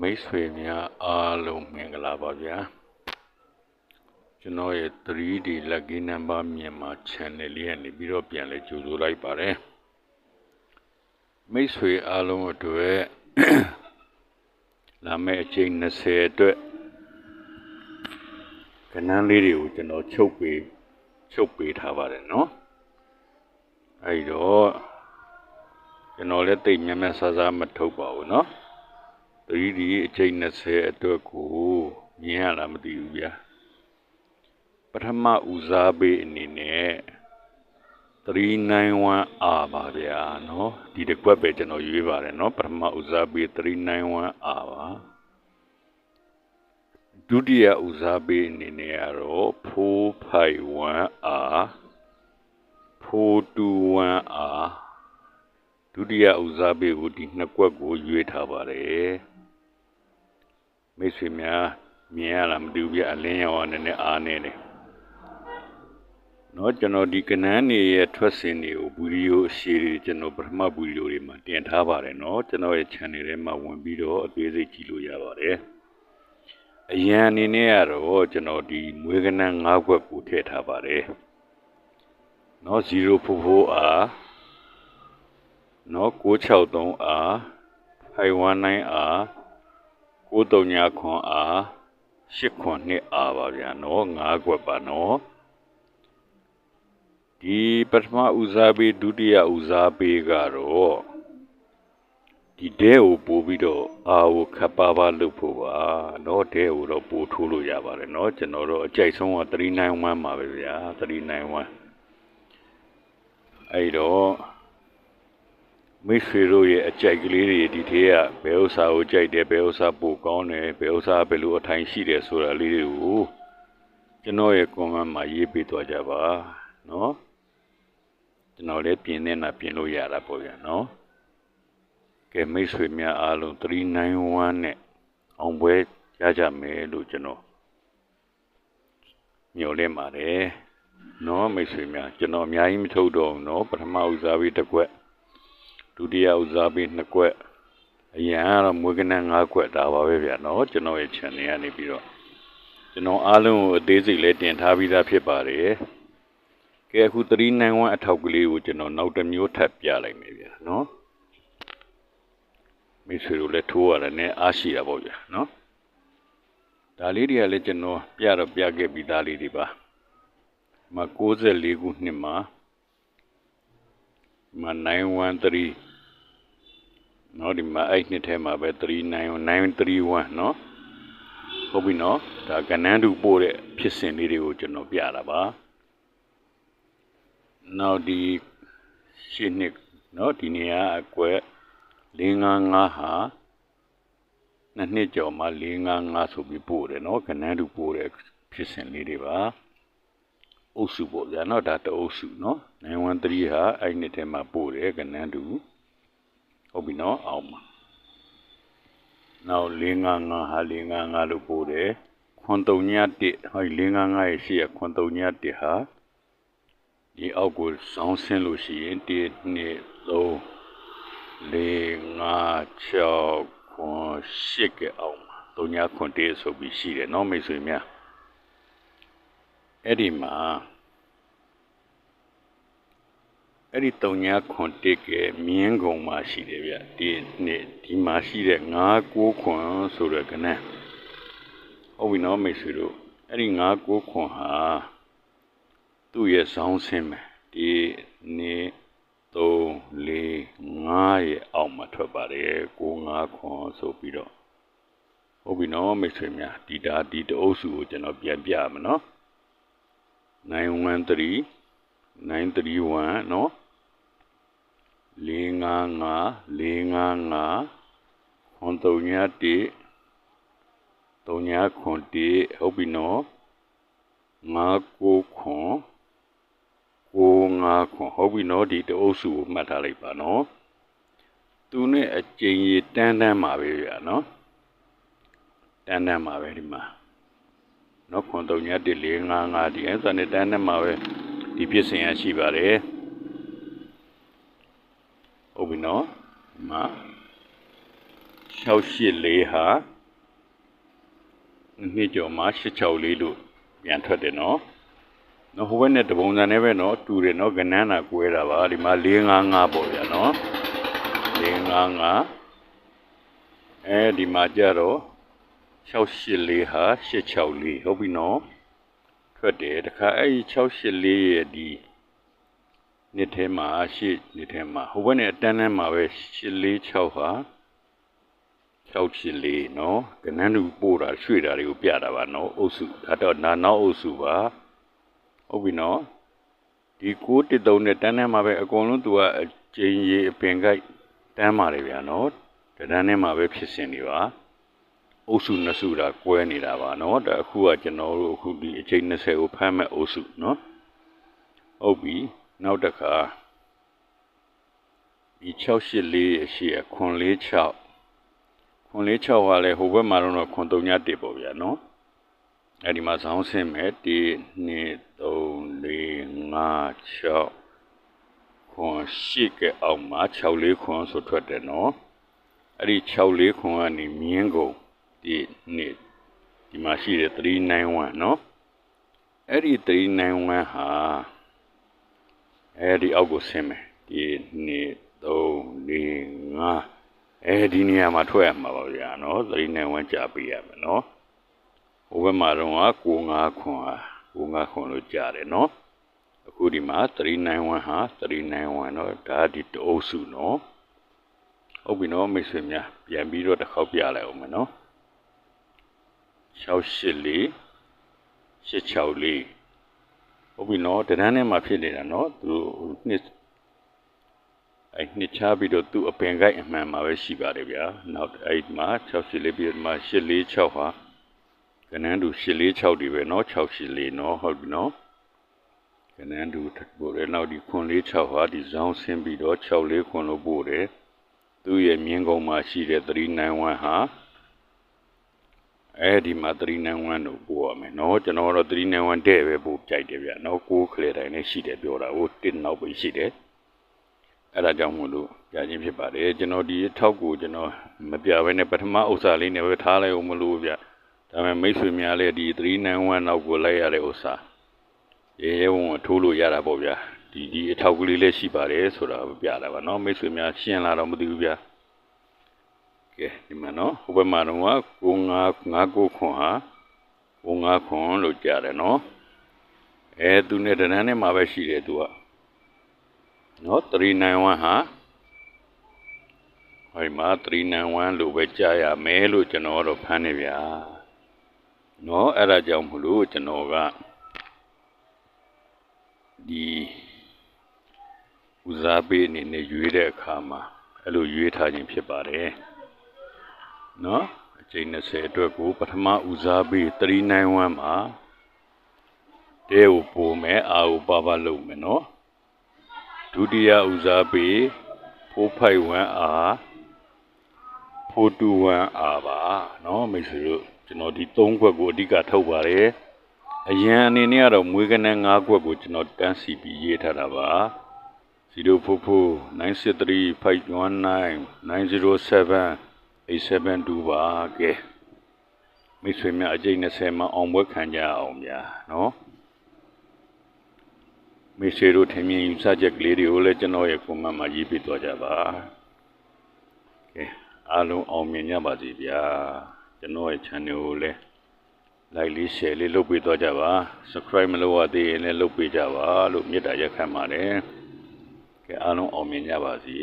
မိတ်ဆွေများအားလုံးမင်္ဂလာပါဗျာကျွန်တော်ရဲ့ 3D lucky number မြန်မာ channel လေးကနေပြီးတော့ပြန်လဲကြိုဆိုလိုက်ပါတယ်မိတ်ဆွေအားလုံးအတွက်လာမယ့်အချိန်20အတွက်ကဏ္ဍလေးတွေကိုကျွန်တော်ချုပ်ပေးချုပ်ပေးထားပါတယ်နော်အဲဒီတော့ကျွန်တော်လည်းတိတ်မြန်မြန်ဆဆမထုတ်ပါဘူးနော် นาะ 3D အချိန်20အတွက်ကိုမြင်ရလားမသိဘူးဗျာပထမဦးစားပေးအနေနဲ့391R ပါဗျာเนาะဒီတစ်ကွက်ပဲကျွန်တော်ရွေးပါတယ်เนาะပထမဦးစားပေး 391R ပါဒုတိယဦးစားပေးအနေနဲ့ကတော့ 451R 421R ဒုတိယဦးစားပေးကိုဒီနှစ်ကွက်ကိုရွေးထားပါတယ် မိတ်ဆွေများမြင်ရလားမသိဘူးပြအလင်းရောင်ကလည်းအားနေတယ်နော်ကျွန်တော်ဒီကနန်းနေရဲ့ထွက်စဉ်တွေကိုဗီဒီယိုအရှည်တွေကျွန်တော်ပထမဗီဒီယိုတွေမှာတင်ထားပါတယ်နော်ကျွန်တော်ရဲ့ channel ထဲမှာဝင်ပြီးတော့အသေးစိတ်ကြည့်လို့ရပါတယ်အရန်အနေနဲ့ကတော့ကျွန်တော်ဒီမွေးကနန်း၅ခွက်ကိုထည့်ထားပါတယ်နော် 044R နော် 663R 519R 939ခွန်အား8ခွန်2အားပါဗျာနော်9ခွက်ပါနော်ဒီပထမဦးစားပေးဒုတိယဦးစားပေးကတော့ဒီဒဲကိုပို့ပြီးတော့အာကိုခပ်ပါပါလုပ်ဖို့ပါနော်ဒဲကိုတော့ပို့ထိုးလို့ရပါတယ်နော်ကျွန်တော်တို့အကြိုက်ဆုံးက391ပါပဲဗျာ391အဲ့တော့ မိတ်ဆွေတို့ရဲ့အကြိုက်ကလေးတွေဒီထဲကဘယ်ဥစ္စာကိုကြိုက်တယ်ဘယ်ဥစ္စာပိုကောင်းတယ်ဘယ်ဥစ္စာဘယ်လိုအထိုင်ရှိတယ်ဆိုတာလေးတွေကိုကျွန်တော်ရဲ့ comment မှာရေးပေးသွားကြပါနော်ကျွန်တော်လည်းပြင်နေတာပြင်လို့ရတာပေါ့ဗျာနော်ကဲမိတ်ဆွေများအားလုံး391နဲ့အောင်ပွဲရကြမယ်လို့ကျွန်တော်မျှော်လင့်ပါတယ်နော်မိတ်ဆွေများကျွန်တော်အများကြီးမထုတ်တော့ဘူးနော်ပထမဦးစားပေးတစ်ခွက် ဒုတိယဦးစားပေး2ခွက်အရင်ကတော့မွေးကနန်း5ခွက်ဒါပါပဲဗျာနော်ကျွန်တော်ရဲ့ channel ကနေပြီးတော့ကျွန်တော်အားလုံးကိုအသေးစိတ်လေးတင်ထားပြီးသားဖြစ်ပါတယ်ကဲအခု391အထောက်ကလေးကိုကျွန်တော်နောက်တစ်မျိုးထပ်ပြလိုက်မယ်ဗျာနော်မိတ်ဆွေတို့လည်းထိုးရတယ်နဲ့အားရှိတာပေါ့ဗျာနော်ဒါလေးတွေကလည်းကျွန်တော်ပြတော့ပြခဲ့ပြီးသားလေးတွေပါမ94ခုနှစ်မှာ မှာ913เนาะဒီမှာအဲ့နှစ်ထဲမှာပဲ39931เนาะဟုတ်ပြီเนาะဒါကနန်းတူပို့တဲ့ဖြစ်စဉ်လေးတွေကိုကျွန်တော်ပြတာပါနောက်ဒီရှင်းနှစ်เนาะဒီနေရာအကွက်455ဟာနှစ်နှစ်ကျော်မှ455ဆိုပြီးပို့တယ်เนาะကနန်းတူပို့တဲ့ဖြစ်စဉ်လေးတွေပါ အုပ်စုပေါ့ဗျာနော်ဒါတအုပ်စုနော်913ဟာအဲ့နှစ်ထဲမှာပို့တယ်ကနန်းတူဟုတ်ပြီနော်အောင်ပါနောက်455ဟာ455လို့ပို့တယ်931ဟို455ရဲ့ရှေ့က931ဟာဒီအောက်ကိုဇောင်းဆင်းလို့ရှိရင်1 2 3 4 5 6 7 8ကအောင်ပါ3 9 1ဆိုပြီးရှိတယ်နော်မိတ်ဆွေများ အဲ့ဒီမှာအဲ့ဒီတုံညာခွန်တစ်ကမြင်းကုံမှာရှိတယ်ဗျဒီနေ့ဒီမှာရှိတဲ့9 9ခွန်ဆိုတဲ့ကနန်းဟုတ်ပြီနော်မိတ်ဆွေတို့အဲ့ဒီ9 9ခွန်ဟာသူ့ရဲ့ဆောင်းဆင်းမယ်ဒီနေ့3 4 5ရဲ့အောက်မှာထွက်ပါတယ်9 5ခွန်ဆိုပြီးတော့ဟုတ်ပြီနော်မိတ်ဆွေများဒီဒါဒီတအုပ်စုကိုကျွန်တော်ပြန်ပြမယ်နော် 913 931เนาะ455 455ခွန်3ည1 3ညခွန်1ဟုတ်ပြီเนาะ59ခွန်95ခွန်ဟုတ်ပြီเนาะဒီတအုပ်စုကိုမှတ်ထားလိုက်ပါเนาะသူနဲ့အကျဉ်းရတန်းတန်းပါပဲဗျာเนาะတန်းတန်းပါပဲဒီမှာ နော်ခွန်3ည1 4 5 5ဒီအဲ့ဒါနဲ့တန်းနဲ့မှာပဲဒီဖြစ်စဉ်ရရှိပါတယ်ဟုတ်ပြီနော်မှာ684ဟာနှစ်ကျော်မှာ664လို့ပြန်ထွက်တယ်နော်နော်ဟိုဘက်နဲ့တပုံစံနဲ့ပဲနော်တူတယ်နော်ကနန်းတာကွဲတာပါဒီမှာ455ပေါ့ဗျာနော်455အဲဒီမှာကြတော့ 684ဟာ864ဟုတ်ပြီနော်ထွက်တယ်တခါအဲ့ဒီ684ရဲ့ဒီနှစ်ထဲမှာရှေ့နှစ်ထဲမှာဟိုဘက်နဲ့အတန်းထဲမှာပဲ846ဟာ684နော်ကနန်းတူပို့တာရွှေ့တာတွေကိုပြတာပါနော်အုပ်စုဒါတော့နာနောက်အုပ်စုပါဟုတ်ပြီနော်ဒီ613နဲ့တန်းထဲမှာပဲအကုန်လုံးသူကအကျဉ်းကြီးအပင်ကိုက်တန်းပါတယ်ဗျာနော်တန်းထဲမှာပဲဖြစ်စင်နေပါ အုပ်စုနှစ်စုတာကွဲနေတာပါနော်ဒါအခုကကျွန်တော်တို့အခုဒီအချိန်20ကိုဖမ်းမဲ့အုပ်စုနော်ဟုတ်ပြီနောက်တစ်ခါဒီ684အရှိအခွန်46ခွန်46ကလည်းဟိုဘက်မှာတော့ခွန်3ည1ပေါ့ဗျာနော်အဲ့ဒီမှာဇောင်းဆင်းမယ်1 2 3 4 5 6ခွန်8ကအောက်မှာ6လေးခွန်ဆိုထွက်တယ်နော်အဲ့ဒီ6လေးခွန်ကနေမြင်းကုန် ဒီနေ့ဒီမှာရှိတယ်391နော်အဲ့ဒီ391ဟာအဲ့ဒီအောက်ကိုဆင်းမယ်ဒီနေ့3 4 5အဲဒီနေရာမှာထွက်ရမှာပါဗျာနော်သတိနဲ့ဝန်းကြပေးရမယ်နော်ဟိုဘက်မှာတော့ကို9ခွန်ဟာကို9ခွန်လို့ကြားတယ်နော်အခုဒီမှာ391ဟာ391เนาะဒါဒီတအုပ်စုเนาะဟုတ်ပြီเนาะမိတ်ဆွေများပြန်ပြီးတော့တစ်ခေါက်ပြလိုက်အောင်မယ်เนาะ 684 864ဟုတ်ပြီเนาะတန်းထဲမှာဖြစ်နေတာเนาะသူနှစ်အဲ့နှစ်ချပြီးတော့သူ့အပင်ကိုက်အမှန်မှာပဲရှိပါတယ်ဗျာနောက်အဲ့မှာ64လေးပြီးတော့မှ846ဟာကနန်းတူ846ဒီပဲเนาะ684เนาะဟုတ်ပြီเนาะကနန်းတူပို့တယ်နောက်ဒီခွန်46ဟာဒီဇောင်းဆင်းပြီးတော့64ခွန်လို့ပို့တယ်သူ့ရဲ့မြင်းကုန်းမှာရှိတဲ့391ဟာ အဲဒီမှာ391တို့ပို့ရမယ်နော်ကျွန်တော်ကတော့391တဲ့ပဲပို့ကြိုက်တယ်ဗျနော်ကိုခလေတိုင်းနဲ့ရှိတယ်ပြောတာဟိုတင်းနောက်ပဲရှိတယ်အဲ့ဒါကြောင့်မို့လို့ကြာချင်းဖြစ်ပါတယ်ကျွန်တော်ဒီထောက်ကိုကျွန်တော်မပြဘဲနဲ့ပထမဥစ္စာလေးနဲ့ပဲထားလိုက်အောင်မလို့ဗျဒါပေမဲ့မိတ်ဆွေများလည်းဒီ391နောက်ကိုလိုက်ရတဲ့ဥစ္စာရေရဲဝင်ထိုးလို့ရတာပေါ့ဗျာဒီဒီအထောက်ကလေးလည်းရှိပါတယ်ဆိုတာပြတာပါနော်မိတ်ဆွေများရှင်းလာတော့မသိဘူးဗျာ ကဲဒီမှာနော်ဟိုဘက်မှာတော့9 9 9ခွန်ဟာ9ခွန်လို့ကြားတယ်နော်အဲသူနဲ့တဏန်းနဲ့မှာပဲရှိတယ်သူကနော်391ဟာဟိုမှာ391လို့ပဲကြားရမယ်လို့ကျွန်တော်တော့ဖမ်းနေဗျာနော်အဲ့ဒါကြောင့်မလို့ကျွန်တော်ကဒီဦးစားပေးအနေနဲ့ရွေးတဲ့အခါမှာအဲ့လိုရွေးထားခြင်းဖြစ်ပါတယ်။ နော်အချိန်20အတွက်ကိုပထမဦးစားပေး391မှာတဲကိုပို့မယ်အာကိုပါပါလုပ်မယ်နော်ဒုတိယဦးစားပေး451အာ421အာပါနော်မိတ်ဆွေတို့ကျွန်တော်ဒီ3ခွက်ကိုအဓိကထုတ်ပါတယ်အရန်အနေနဲ့ကတော့မွေးကနေ9ခွက်ကိုကျွန်တော်တန်းစီပြီးရေးထားတာပါ044 973 519 907 872ပါကဲမိတ်ဆွေများအကျိတ်20မှာအောင်ပွဲခံကြအောင်ညာနော်မိတ်ဆွေတို့ထင်မြင်ယူဆချက်ကလေးတွေကိုလည်းကျွန်တော်ရဲ့ comment မှာရေးပြသွားကြပါကဲအားလုံးအောင်မြင်ကြပါစေဗျာကျွန်တော်ရဲ့ channel ကိုလည်း like လေး share လေးလုပ်ပေးသွားကြပါ subscribe မလုပ်ရသေးရင်လည်းလုပ်ပေးကြပါလို့မေတ္တာရက်ခံပါတယ်ကဲအားလုံးအောင်မြင်ကြပါစေ